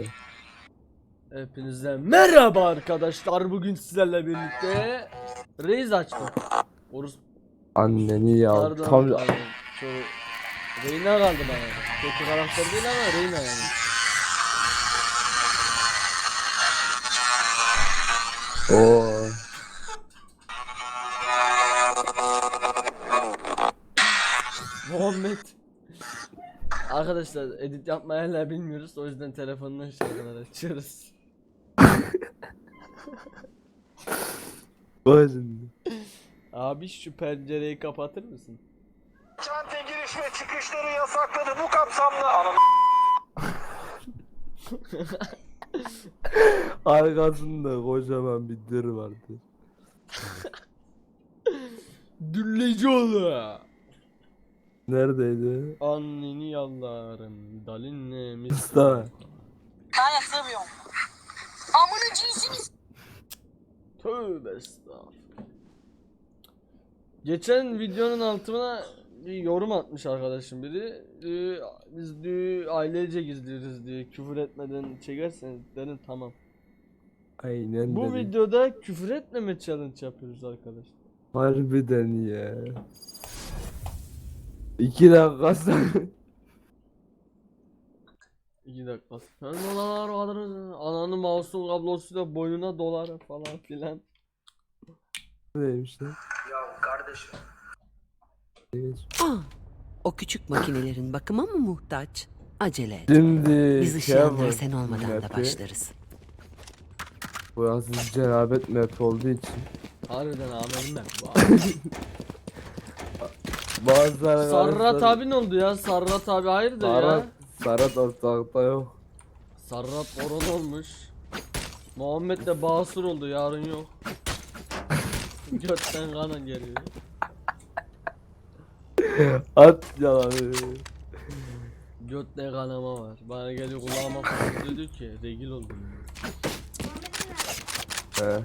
işte. Hepinize merhaba arkadaşlar. Bugün sizlerle birlikte Reis açtım. Orus Anneni ya. pardon. Tam pardon. Reyna kaldı bana. Kötü karakter değil ama Reyna yani. o Arkadaşlar edit yapmayı hala bilmiyoruz. O yüzden telefondan şarkılar açıyoruz. Başında. Abi şu pencereyi kapatır mısın? Kentin giriş ve çıkışları yasakladı bu kapsamlı. Anam Arkasında kocaman bir dır vardı. Dülleyici oğlu. Neredeydi? Anneni yallarım. Dalinle mis. Usta. Kaya sığmıyorum. Amına cinsiniz. Tövbe estağfurullah. Geçen videonun altına bir yorum atmış arkadaşım biri. Ee, biz diyor ailece gizliyoruz diyor. Küfür etmeden çekerseniz dedim tamam. Aynen Bu dedi. videoda küfür etmeme challenge yapıyoruz arkadaşlar. Harbiden ya. İki dakika sonra. İki dakika. Sen dolar alırız. Ananın mouse'un kablosuyla boynuna dolar falan filan. Neymiş lan? Ya kardeşim. Ah, o küçük makinelerin bakıma mı muhtaç? Acele et. Şimdi Biz şey ışıyanlar sen olmadan da başlarız. Burası cenabet map olduğu için. Harbiden amenim ben. Bazı Sarrat abi ne oldu ya? Sarrat abi hayırdır ya? Sarrat, Sarrat ortalıkta yok. Sarrat oran olmuş. Muhammed de basur oldu yarın yok. Götten kana geliyor. At yalanı. Götte kanama var. Bana geliyor kulağıma falan diyor ki regil oldum. He.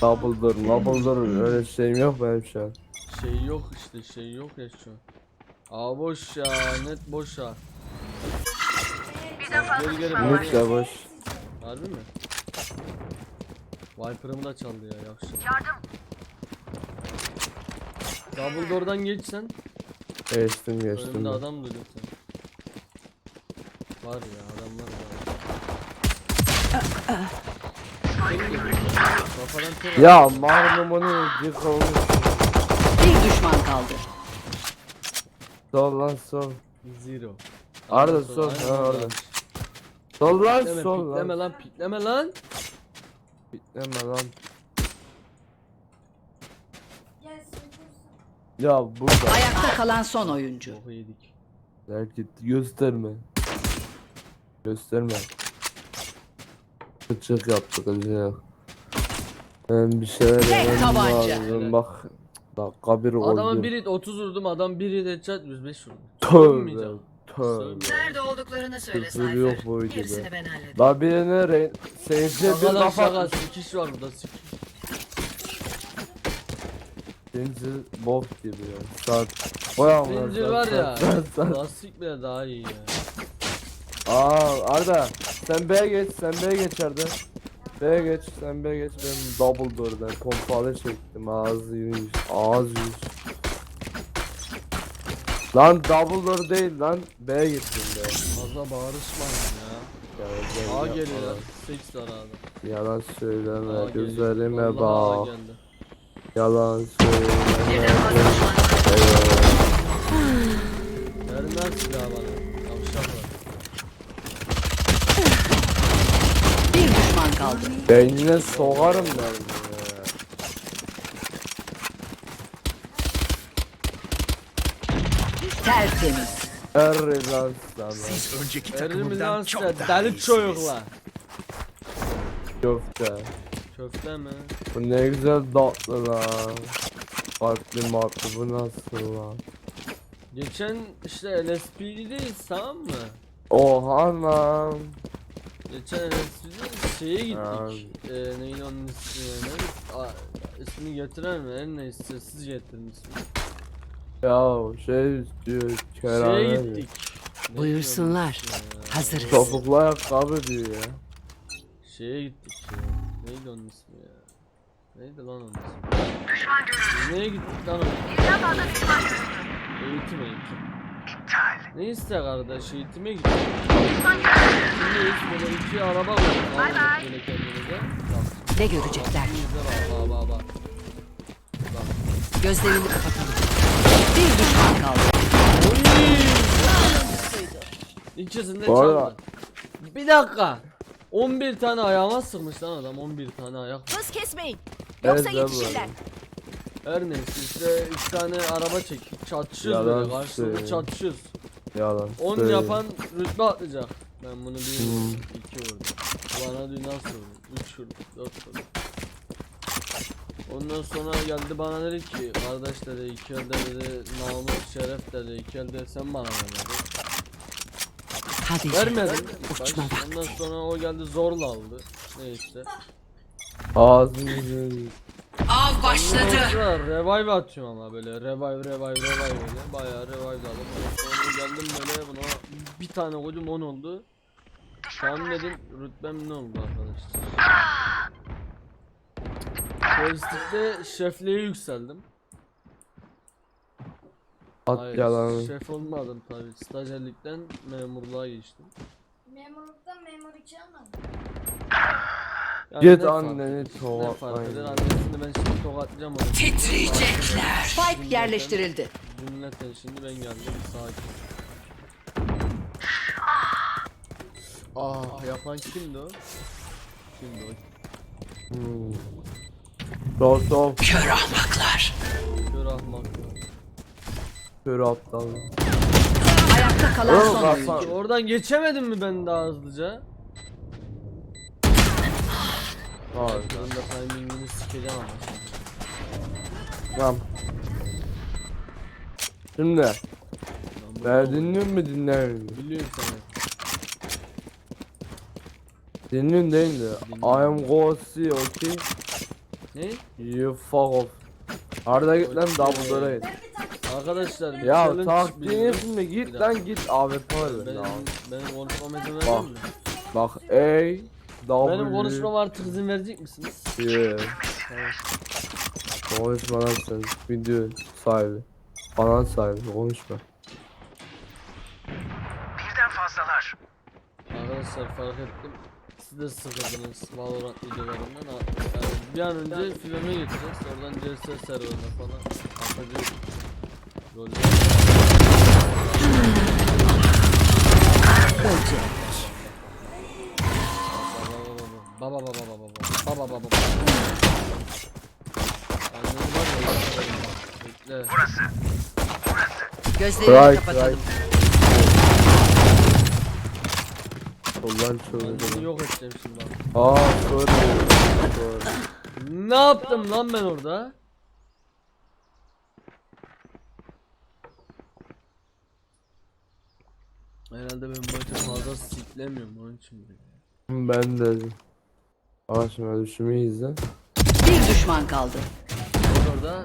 Double door, double door öyle şeyim yok benim şu an. Şey yok işte şey yok ya şu. Aa boş ya net boş ha. Geri geri Mük boş. de boş. Harbi mi? Viper'ımı da çaldı ya yavşak. Yardım. Double door'dan geçsen Geçtim geçtim. önümde adam duruyor sen. Var ya adamlar var. Kafadan Ya magnumunu yıkılmış. Bir düşman kaldı. Sol lan sol. Zero. Arda sol, ha, orada. Sol lan Pikleme, sol pikleme lan. lan pikleme lan. Bitleme lan. Ya burada. Ayakta kalan son oyuncu. Boku yedik. Git gösterme. Gösterme. Bıçak yaptık acı. Ben bir şeyler Tek yemem tabanca. lazım bak. Dakika bir oldu. Adamın biri 30 vurdum adam biri de chat 105 vurdu. Tövbe. Sövmeyeceğim. Tövbe. Nerede olduklarını söyle Küfür yok bu videoda. Gerisini ben hallederim. Daha birine re... Seyirciye bir Şaka lan kafa... şaka sikiş var burada sikiş. Zincir bok gibi ya. Saat... Vay amına Zincir var ya. saat, saat. Lastik bile daha iyi ya. Aa Arda sen B'ye geç sen B'ye geç Arda. B'ye geç sen B'ye geç ben double door'dan pompalı çektim ağzı yüz ağız yüz. Lan double door değil lan B'ye gittim be. Fazla bağırışmayın ya. Ya, gel A yapma geliyor. lan. 8 var A'da. Yalan söyleme A geliyor. gözlerime Vallahi A bak. geldi. Yalan söyleme. Eyvallah. Vermez silah bana. Yavşak var. Bir düşman kaldı. Beynine sokarım ben ya. Tertemiz. Her lan sana. Siz önceki takımından lan çok daha deli iyisiniz. çocuklar. Köfte. Köfte mi? Bu ne güzel tatlı lan. Farklı matlı bu nasıl lan? Geçen işte LSP'deyiz tamam mı? Oha lan. Geçen LSP'de şeye gittik. Ee, neyin onun ismi? Neydi? Aa, ismini getiren mi? En neyse siz getirin ismini. Ya şey diyor Şeye kerane. gittik. Ne Buyursunlar. diyorsun ya? Hazırız. Topuklu ayakkabı diyor ya. Şeye gittik ya. Neydi onun ismi ya? Neydi lan onun ismi? Neye gittik lan onun? Eğitim eğitim. Neyse kardeş eğitime gittik. Şimdi böyle iki araba var. Böyle kendimize. Bak. Ne görecekler? Bak bak bak. Bak. Gözlerini kapatalım. Bir düşman kaldı. İkisinde çaldı. Bir dakika. 11 tane ayağıma sıkmış lan adam 11 tane ayak. Hız kesmeyin. Evet, Yoksa ben yetişirler. Her neyse işte 3 tane araba çekip çatışıyoruz böyle karşılıklı çatışıyoruz. Yalan. 10 söyle. yapan rütbe atlayacak. Ben bunu bir Hmm. 2 vurdum. Bana dün nasıl vurdu? 3 vurdu, 4 vurdu. Ondan sonra geldi bana dedi ki kardeş dedi iki elde dedi namus şeref dedi iki elde sen bana ver dedi. Hadi. Vermedim. Uçma vakti. Ondan sonra o geldi zorla aldı. Neyse. Ağzını. Av başladı. Revive atıyorum ama böyle revive revive revive böyle bayağı revive aldım. Sonra geldim böyle buna bir tane koydum 10 oldu. Tahmin edin rütbem ne oldu arkadaşlar. Joystick'te şefliğe yükseldim. At Hayır, yalanı. şef olmadım tabii. Stajyerlikten memurluğa geçtim. Memurluktan memur iki almadım. Yani Git ne fark anneni eder? Ne fark tokatlayın. eder? Annesini ben şimdi tokatlayacağım onu. Titriyecekler. Spike yerleştirildi. Cümleten şimdi ben geldim sakin. Ah yapan kimdi o? Kimdi o? Hmm. Sol sol. Kör ahmaklar. Kör ahmak. Kör aptal. Ayakta kalan son oyuncu. Oradan geçemedim mi ben daha hızlıca? Hayır. Ben de timingini sikeceğim ama. Tamam. Şimdi Ben ben dinliyor mu dinler mi? Biliyorum seni. Dinliyorsun değil de I am go see okay Ne? you fuck off. Arda git lan Dumbledore'a git. Arkadaşlar bir Ya challenge taktiğin biliyorum. şimdi Bir git dakika. lan git AWP var bende Benim, abi. benim konuşmama izin Bak. mi? Bak A W Benim konuşmama artık izin verecek misiniz? Yeah. Konuşma lan sen video sahibi. Kanal sahibi konuşma. Birden fazlalar. Arkadaşlar fark ettim. Siz de sıkıldınız Valorant videolarından. Yani bir an önce filme geçeceğiz. Oradan CS serverına falan atacağız. Roller. Baba baba baba baba baba baba baba Anneni var ya Bekle Gözlerini Right, kapatalım. çözdüm. yok edeceğim şimdi Aa sorry. Ne yaptım lan ben orada? Herhalde ben maçı fazla siklemiyorum onun için. Ben de. Ama şimdi düşümü izle. Bir düşman kaldı. Orada.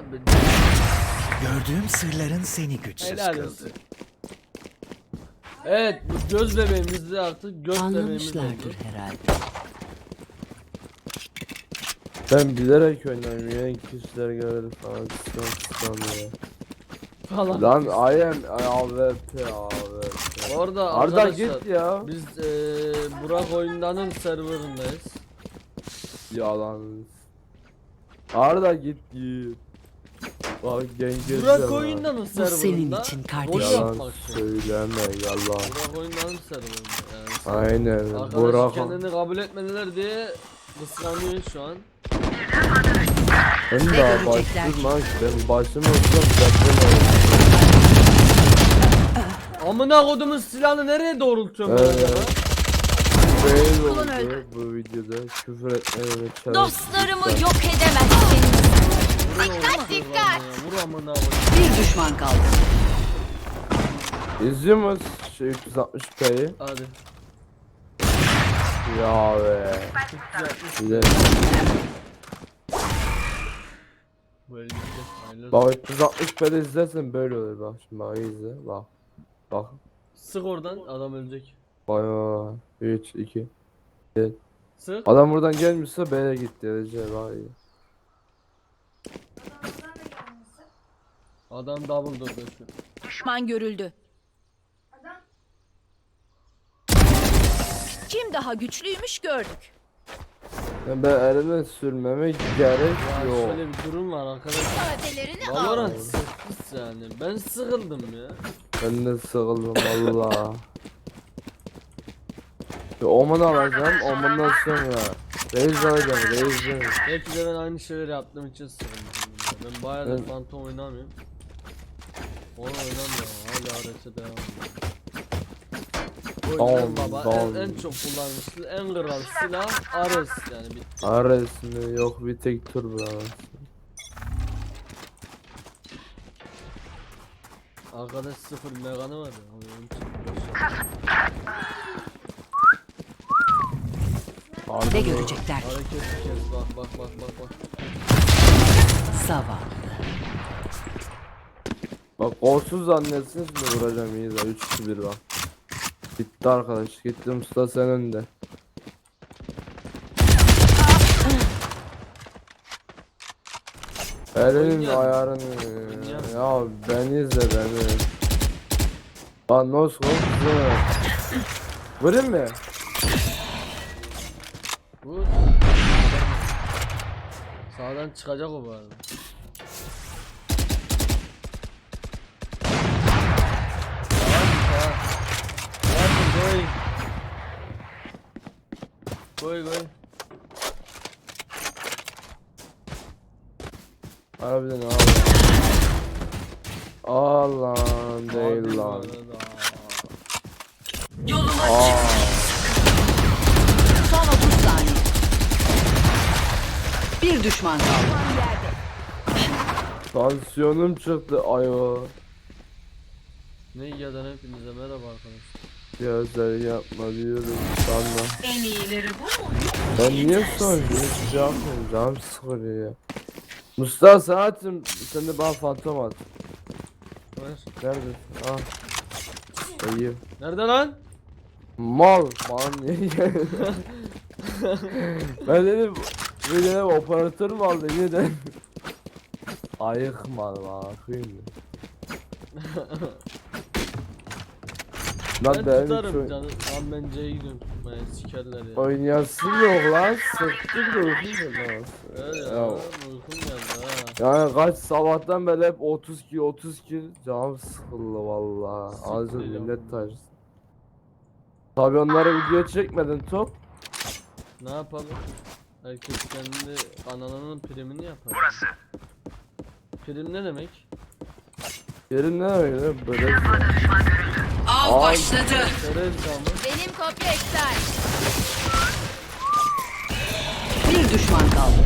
Gördüğüm sırların seni güçsüz Helal kıldı. olsun. Evet bu göz bebeğimiz de artık göz bebeğimiz oldu. Anlamışlardır herhalde. Ben bilerek oynuyorum. Yeni kişiler gelir falan. Kıskan kıskan ya. Falan. Lan I am AWP AWP. Orada Arda arkadaşlar git ya. biz eee Burak oyundanın serverındayız. Yalan. Arda git git. Bak genç Burak oyundanın serverında. senin için kardeşim. Yalan söyleme yalan. Burak oyundanın serverında yani. Aynen. Arkadaş Burak. kendini kabul etmediler diye kıskanıyor şu an. Ben Ne daha başladım lan. Ben başım olsam zaten Amına kodumun silahını nereye doğrultuyorum ben Evet. Fail oldu öldü. bu videoda. Küfür etmeye ve challenge. Dostlarımı yok edemezsiniz. Dikkat dikkat. Vur amına koyayım. Bir düşman kaldı. İzliyor musun şey 360p'yi? Hadi. Ya be. Güzel. Böyle gideceğiz. Hayırlı olsun. Bak 360p'de izlersen böyle olur bak şimdi bak iyi izle bak. Bak. Sık oradan adam ölecek. Bayağı 3 2 Sık. Adam buradan gelmişse B'ye gitti Recep abi. Adam double durdu şu. Düşman görüldü. Kim daha güçlüymüş gördük. Ya ben elime sürmeme gerek Ya yok. şöyle bir durum var arkadaşlar. Ifadelerini al. Valorant sıkıntı yani. Ben sıkıldım ya. Ben de sıkıldım valla. Bir Oman alacağım, Oman'dan sonra Reis alacağım, Reis'den. Belki de ben aynı şeyleri yaptığım için sıkıldım. ya. Ben bayağı da Evet. Phantom oynamıyorum. Onu oynamıyorum. Hala arası devam ediyor. Yüzden baba en, en çok kullanışlı, en kral silah Ares yani bir Ares mi? Yok bir tek tur bu Ares. Arkadaş sıfır meganı var ya. Onun için boş ver. Ne görecekler? Hareket kes bak bak bak bak bak. Zavallı. Bak kolsuz zannetsiniz mi vuracağım iyi de 3 2 1 bak. Gitti arkadaş, gitti Mustafa sen önde. Elinin ayarını ya beni izle beni. Lan nos kızı. Vurayım mı? Sağdan çıkacak o bu arada. Koy. Koy. Harbiden al. Al lan değil lan. arada. Aa. Son 30 saniye. Bir düşman kaldı. Tansiyonum çıktı ayo. Ne yadan hepinize merhaba arkadaşlar. Gözler yapma diyorum sana. En iyileri bu mu? Ben niye soruyorum? Hiç yapmıyorum. Canım sıkılıyor ya. Mustafa saatim sen de bana fantom at. Ver. Neredesin? Ah. İyi. Nerede lan? Mal. Bana niye ben dedim bir dedim operatör mü aldı yeniden? Ayık mal bakayım. Lan Ben benim tutarım şu- canım. Lan ben C'ye gidiyorum tutmaya sikerler ya. Oynayasın yok lan sıktık da uykum geldi Öyle ya. Ya. Uykum geldi ha. Yani kaç sabahtan beri hep 30 kill 30 kill canım sıkıldı valla. Siktir Ağzı ya. millet taşsın. Tabi onlara video çekmedin top. Ne yapalım? Herkes kendi kanalının primini yapar. Burası. Prim ne demek? Yerin ne öyle böyle. Av Ay. başladı. Benim kopya iptal. Bir düşman kaldı.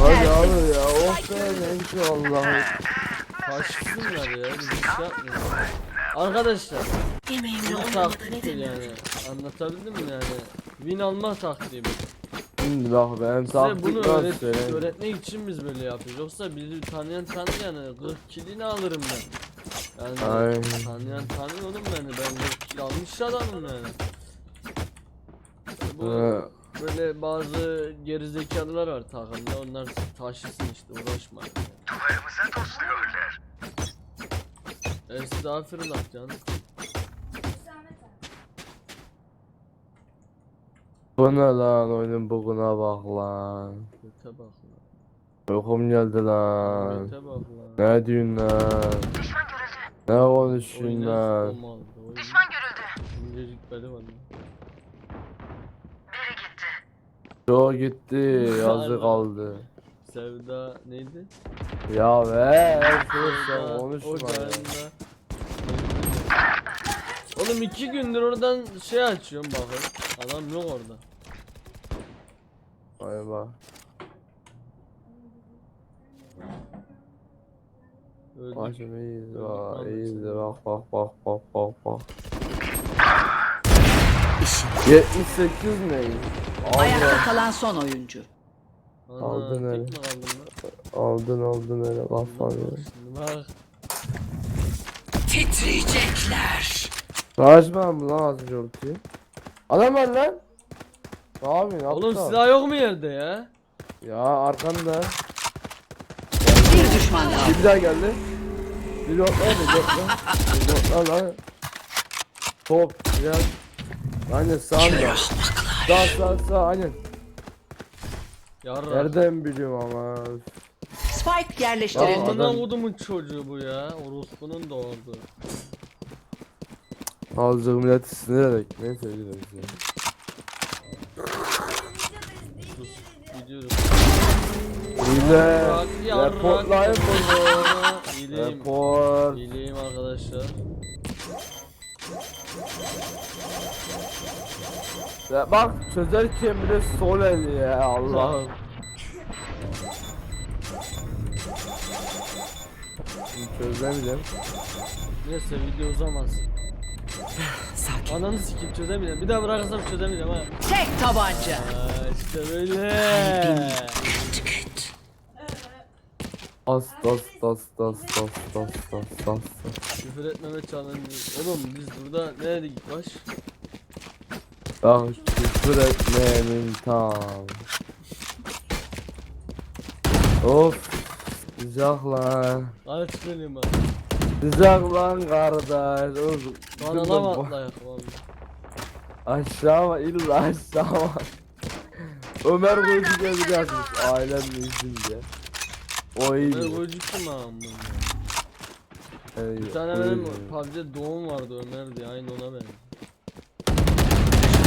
Hadi abi ya oh be Allah'ım. Kaçsınlar ya. Biz bir şey yapmıyoruz. Arkadaşlar. Bu taktiktir yani. Anlatabildim mi yani? Win alma taktiği bu. Şimdi bak benim Size bunu taktik öğret öğretmek için biz böyle yapıyoruz. Yoksa bizi tanıyan tanır yani 40 kilini alırım ben. Yani Ay. tanıyan tanır oğlum beni. Ben 40 kil almış adamım yani. Bu Ee, böyle bazı gerizekalılar var takımda. Onlar taşısın işte uğraşma. Duvarımıza tosluyorlar. Estağfurullah canım. Bu ne lan oyunun buguna bak lan. Göte bak lan. Uykum geldi lan. Göte bak lan. Ne diyorsun lan? Ne konuşuyorsun lan? Düşman görüldü. İncecik beli var lan. Çoğu gitti Allah. kaldı. Sevda neydi? Ya be sen konuşma ya. ocağında. Oğlum iki gündür oradan şey açıyorum bakın. Adam yok orada. Ay bak. Öldü. Başım iyiydi bak iyiydi bak bak bak bak bak bak. 78 ne? Ayakta kalan son oyuncu. Ana, Aldın öyle. aldın aldın öyle. Bak şimdi bak. Titriyecekler. Açma mı lan az önce ultiyi? Adam var lan. Ne yapıyorsun? Oğlum aptal? silah yok mu yerde ya? Ya arkanda. Bir düşman kaldı. Bir daha geldi. Bir yok lan bir yok lan. Bir lan. Top biraz. Aynen sağında. Sağ sağ sağ aynen. Yarra. Nereden biliyorum ama. Spike yerleştirildi. Amına adam- kodumun çocuğu bu ya. Orospu'nun doğurdu. Azıcık milleti sinir ederek. Neyse gidelim ya. Sus. Gidiyoruz. Hile. Yarrak, Reportlayın bunu. İyileyim. Report. İyileyim arkadaşlar. Ya bak çözerken bile sol el ya Allah'ım. Çözemeyeceğim. Neyse video uzamasın. Sakin. Ananı sikip çözemeyeceğim. Bir daha bırakırsam çözemeyeceğim ha. Tek tabanca. Ha işte böyle. As das das das das das das das. Küfür etmeme challenge. Oğlum biz burada ne dedik ilk baş? Ah küfür etmeyenin tam. Of. Sıcak lan. Hadi çıkıyorum ben. Sıcak lan kardeş. Dur, lava dur, atlayak vallahi. Aşağı mı? İlla aşağı mı? Ömer Koyucu geldi yazmış ailem iznince. O iyi. Ben bunu? Ey, Bir tane benim PUBG'de doğum vardı Ömer diye aynı ona.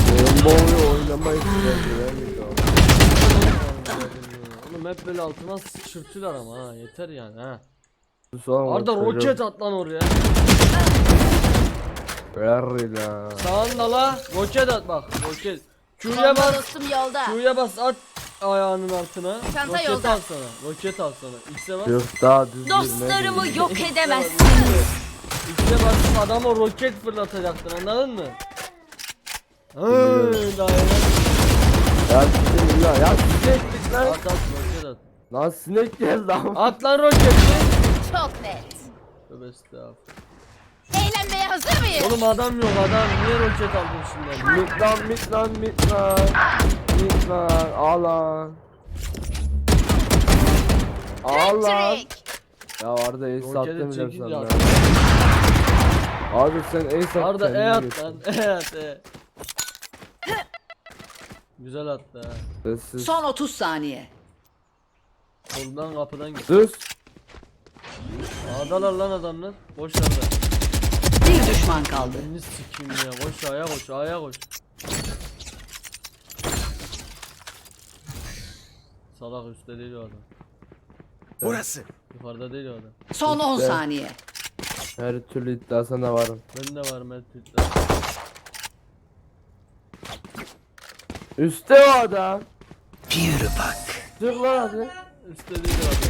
Benim boyu oynamayı istiyorum. Oğlum hep böyle altına sıçırtıyorlar ama ha yeter yani ha. Sonra Arda roket at lan oraya. Ver lan. Sağında la roket at bak roket. Q'ya bas. dostum yolda. Q'ya bas at ayağının altına. Çanta roket yolda. al sana. Roket al sana. X'e bas. Yok daha düz Dostlarımı yok edemezsiniz. X'e basıp adama roket fırlatacaktın anladın mı? Hıı daha. Ya siktir lan. Ya sinek git lan. At at roket at. Lan sinek geldi ama. At lan roketi. Çok net. Tövbe estağfurullah. Eğlenmeye hazır mıyız? Oğlum adam yok adam. Niye roket aldın şimdi? Mit lan mit lan mit lan. Mit lan. Al lan. Al lan. Ya Arda Roketi sattım bile sana. ya. Abi sen ace at. Arda e at lan. E at e. Güzel attı ha. Sessiz. Son 30 saniye. Koldan kapıdan git. Düz. A'dalar lan adamlar. Boş ver. Bir düşman kaldı. Elini sikeyim ya. Boş A'ya koş A'ya koş. Salak üstte değil o adam. Burası. Yukarıda değil o adam. Son 10 İşte. saniye. Her türlü iddiasına varım. Ben de varım her tweetler. Üste o adam. Bir bak. Çık lan hadi. Üstte değil o adam.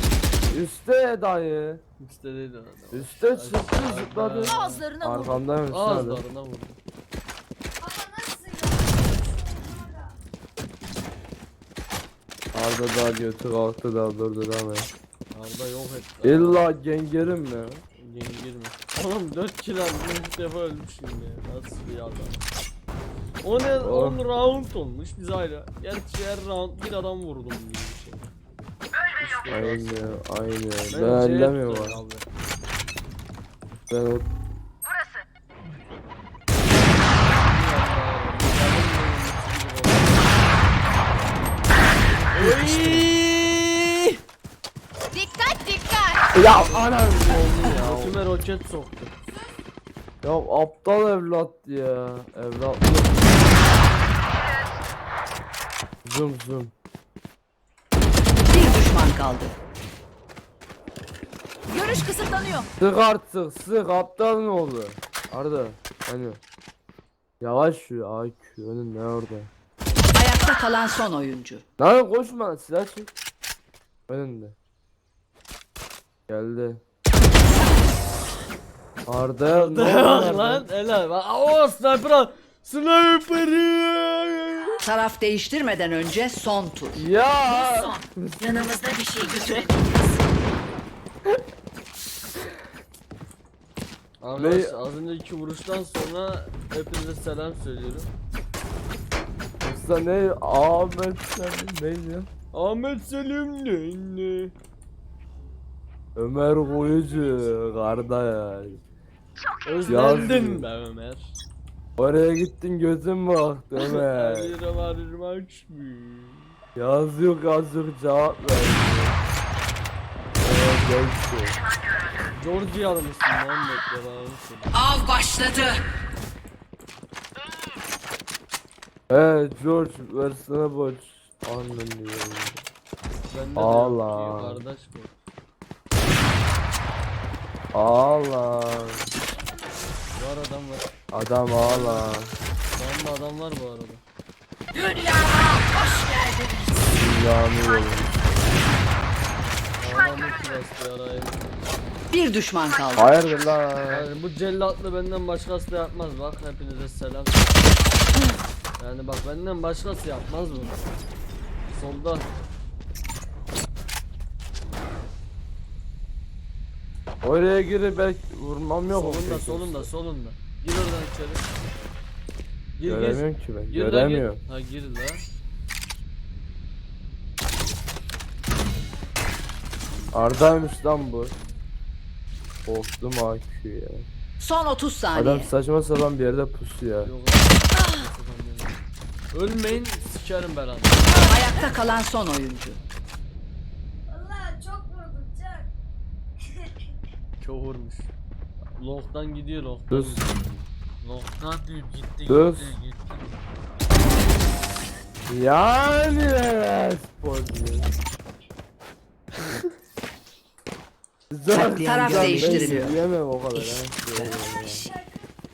Üste dayı. Üstte değil adam. Üste çıktı zıpladı. Ağızlarına vur. Arkamdaymış hadi. Ağızlarına vurdu. Arda da götü kalktı da durdu da mı? Arda yok etti. İlla gengerim mi? Yeni girme. Oğlum 4 kill aldım 3 defa ölmüşüm ya. Nasıl bir adam. O ne? Oh. 10 round olmuş biz ayrı. Gerçi her round bir adam vurdum gibi Aynı aynı. Ben şey ellemiyorum abi. Ben o! Dikkat dikkat. Ya anam oldu ya. Götüme roket soktu. Ya aptal evlat ya. Evlat. Zoom zoom. Kaldı. Görüş kısıtlanıyor. Sık artık sık aptal ne oldu? Arda hani. Yavaş şu AQ önün ne orada? Ayakta kalan son oyuncu. Lan koşma silah çek. Önünde. Geldi. Arda oldu lan helal. Bak, O sniper al. Sniper. Taraf değiştirmeden önce son tur. Ya. Yanımızda bir şey götürelim. Arkadaşlar az önce iki vuruştan sonra hepinize selam söylüyorum. Usta ne? Ahmet sen neydi? Ahmet Selim ne ne? Ömer Koyucu kardeş. Özlendim be Ömer. Oraya gittin gözün baktı Her Ömer. yere varırım aç mı? Yaz yok yaz yok cevap ver. Evet geçti. Georgia'lı mısın Muhammed söyle. Av başladı. Evet George versene borç. Annem diyorum. Bende de Allah. yok ki kardeş bu. Allah. Var adam var. Adam ağla. Anda adam var bu arada. Adam iki bastı arayı. Bir düşman kaldı. Hayırdır lan? Yani bu cellatlı benden başkası da yapmaz bak hepinize selam. Yani bak benden başkası yapmaz bunu. Solda. Oraya girip belki vurmam yok. solunda solunda solunda. Gir oradan içeri. Gir gir. Göremiyorum ki ben. Gir la, gir. Ha gir la. Arda'ymış lan bu. Korktum AQ ya. Son 30 saniye. Adam saçma sapan bir yerde pusuyor. Yok abi. Ölmeyin sikerim belanı. Ayakta kalan son oyuncu. Allah çok vurdum çok. Çok vurmuş. Long'dan gidiyor long'dan. Dur. Long'dan diyor gitti Dur. gitti gitti. Yani evet. Spoiler. Zaten Taraf ben değiştiriliyor. Yemem o kadar ha.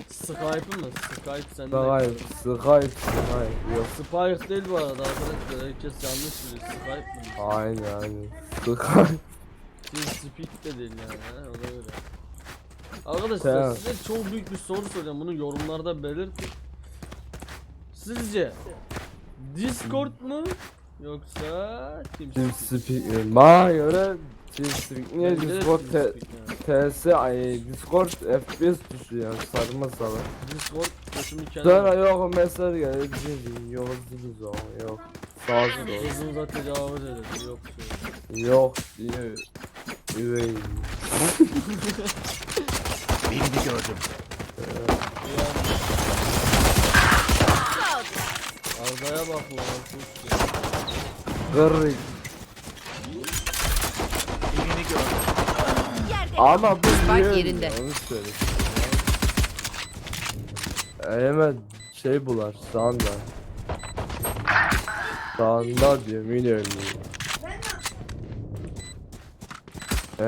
Skype'ı mı? Skype sende. Skype, Skype, Skype. Yok. Spike değil bu arada arkadaşlar. Herkes yanlış biliyor. Skype mı? Aynen aynen. Skype. Team Speak de değil yani. He, ona göre. Arkadaşlar Tamam. size çok büyük bir soru soracağım. Bunu yorumlarda belirtin. Sizce Discord mu yoksa Team Team Speak? Speak. Bana göre Team Speak. Niye Bence de Discord Team T- Speak yani. TS ay Discord FPS düşüyor yani sarma salı. Discord mükemmel. Sonra yok mesaj geldi. Yok zıbız o yok. Sağ sol. Uzun tecavüz eder. Yok şey. Yok diye. Üvey. Birini gördüm. Arda'ya bak lan. sus ya. Birini gördüm. Ama bu Spike niye yerinde. E, Hemen şey bular sağında. Sağında diyor milyon diyor.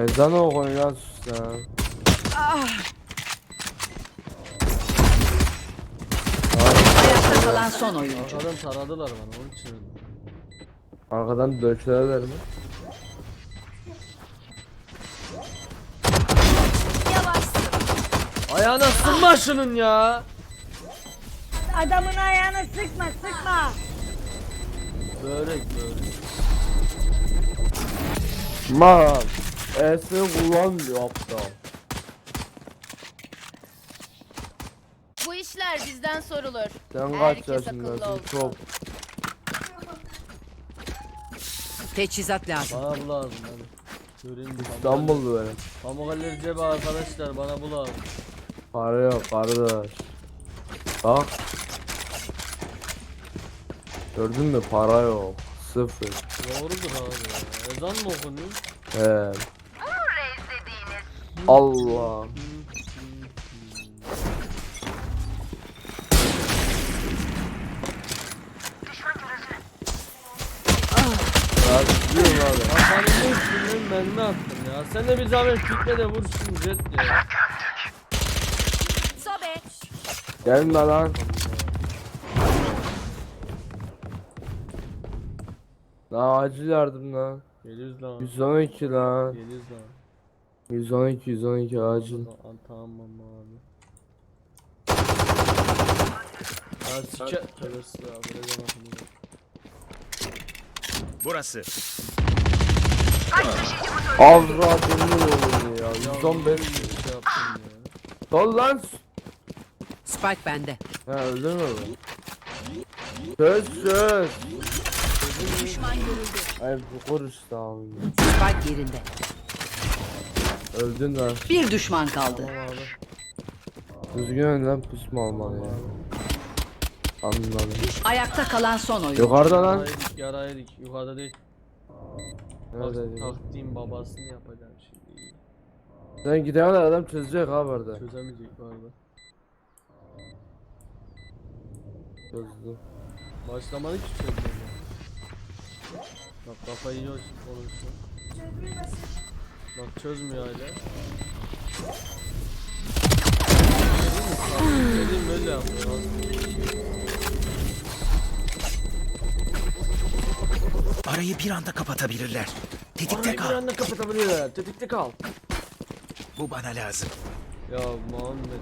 Ezan okuyun lan sus sen. Ayakta kalan son oyuncu. Arkadan taradılar bana onun için. Arkadan dökülerler mi? Yavaşsın. Ayağına sınma şunun ya. Adamın ayağına sıkma sıkma. Börek börek. Ma, E'si kullan diyor aptal. İşler bizden sorulur. Sen kaç Herkes yaşındasın akıllı olsun. çok. Teçhizat lazım. Bana bu lazım hadi. Göreyim bir İstanbul'du benim. Pamukalleri cebe arkadaşlar bana bu lazım. Para yok kardeş. Bak. Gördün mü para yok. Sıfır. Doğrudur abi ya. Ezan mı okunuyor? He. Allah. Mermi attım ya. Sen de bir zahmet gitme de vur şunu jet ya. Sobe. Gelme lan. Lan acil yardım lan. Geliyoruz lan. 112 lan. Geliyoruz lan. 112 112 acil. Aa, Tamam abi. Burası. Avradını oğlum ya. 115 Bir şey yaptım ya. Sol lan. Spike bende. Ha öldün mü bu? Çöz çöz. Ay bu kuruş tamam. Spike yerinde. Öldün lan. Bir düşman kaldı. Düzgün önden pusma olmalı ya. Anladım. Ayakta kalan son oyun. Yukarıda lan. Yaraydık yaraydık. Yukarıda değil. Bak Nerede? taktiğin babasını yapacağım şimdi. Sen gidene kadar adam çözecek ha burada. Çözemeyecek bu arada. Çözdü. Başlamadı ki çözmeye. Bak kafayı yiyor konuşuyor. Bak çözmüyor hala. Dediğim böyle yapıyor Arayı bir anda kapatabilirler. Tetikte Orayı bir kal. anda kapatabilirler. Tetikte kal. Bu bana lazım. Ya Muhammed.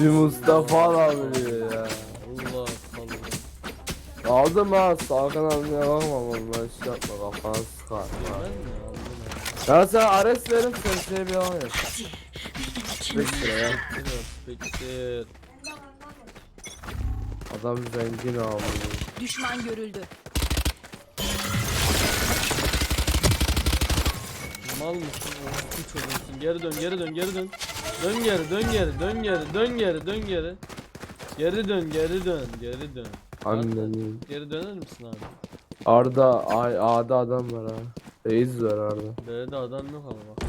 Bir Mustafa abi ya. Allah Allah. Aldım ha sakın almaya bakma vallahi şey yapma kafana sıkar. Yemez mi? Aldın ha. Ya sen Ares verim sen şey bir al ya. Beş lira ya. Bektir. Adam zengin abi. Düşman görüldü. Mal mısın? Orospu çocuğusun. Geri dön, geri dön, geri dön. Dön geri, dön geri, dön geri, dön geri, dön geri. Geri dön, geri dön, geri dön. Annenin. Geri döner misin abi? Arda ay A'da adam var ha. Reis var Arda. B'de adam yok ama bak.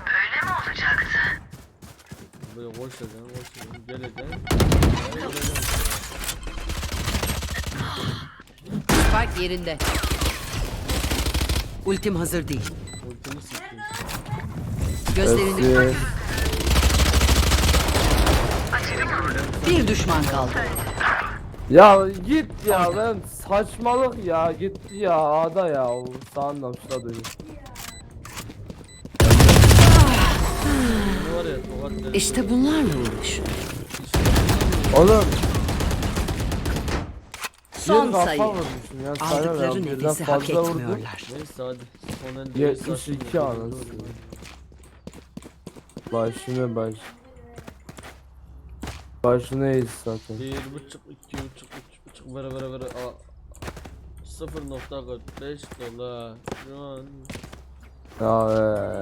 Öyle mi olacaktı? Böyle koşacaksın, koşacaksın, geleceksin. Böyle geleceksin. Spike yerinde. Ultim hazır değil. Ultini sikeyim. Gözlerini bir düşman kaldı. Ya git ya ben saçmalık ya gitti ya A'da ya sağından şuna dönüyor. İşte bunlarla uğraş. Oğlum Son sayı. vurmuşum ya Aldıkları nefesi hak etmiyorlar. Neyse hadi. Elde 72 anasını. Başına baş. Başına eğiz zaten. Bir buçuk, iki buçuk, üç buçuk, vere vere. Aa. 0.45 dolar. Şu an. Ya. Abi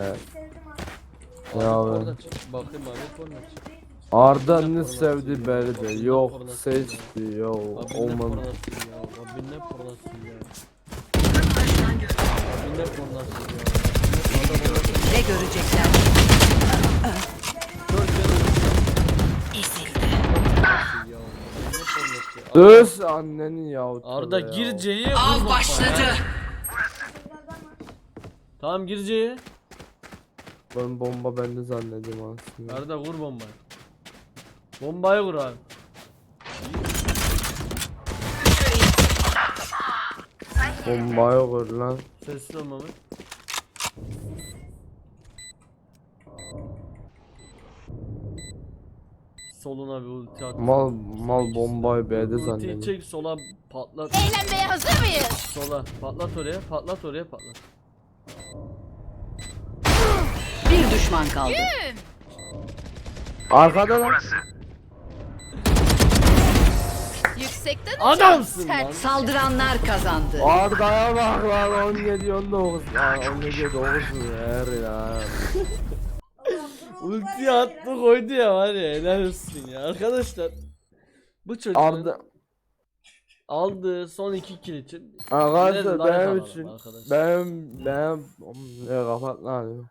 Ya be. Bakayım abi porno çık. Arda Abinle ne pornosu sevdi ya, belli de. abinle Yok seçti yok Abi ne olmam. pornosu ya. Abi ne pornosu ya. Abi ne pornosu ya. Ne görecekler? Ezildi. Düz anneni ya. Arda gir ya. C'ye Av başladı. Tamam gir C'ye. Ben bomba bende zannediyorum aslında. Arda vur bombayı. Bombayı vur abi. Bombayı kur lan. Sesli ol Mehmet. Soluna bir ulti at. Mal mal bombayı B'de Ultiyi zannediyorum. çek sola patlat. Eğlenmeye hazır mıyız? Sola patlat oraya patlat oraya patlat. Bir düşman kaldı. Arkada lan. Yüksekten Adamsın uçan lan. Saldıranlar kazandı. Arda'ya bak lan 17 19. Lan 17 9 mu her ya. Ultiyi attı koydu ya var ya helal olsun ya. Arkadaşlar bu çocuğun Arda aldığı son iki kill için Arkadaşlar like benim alalım için arkadaşlar. benim benim ne kapat lan.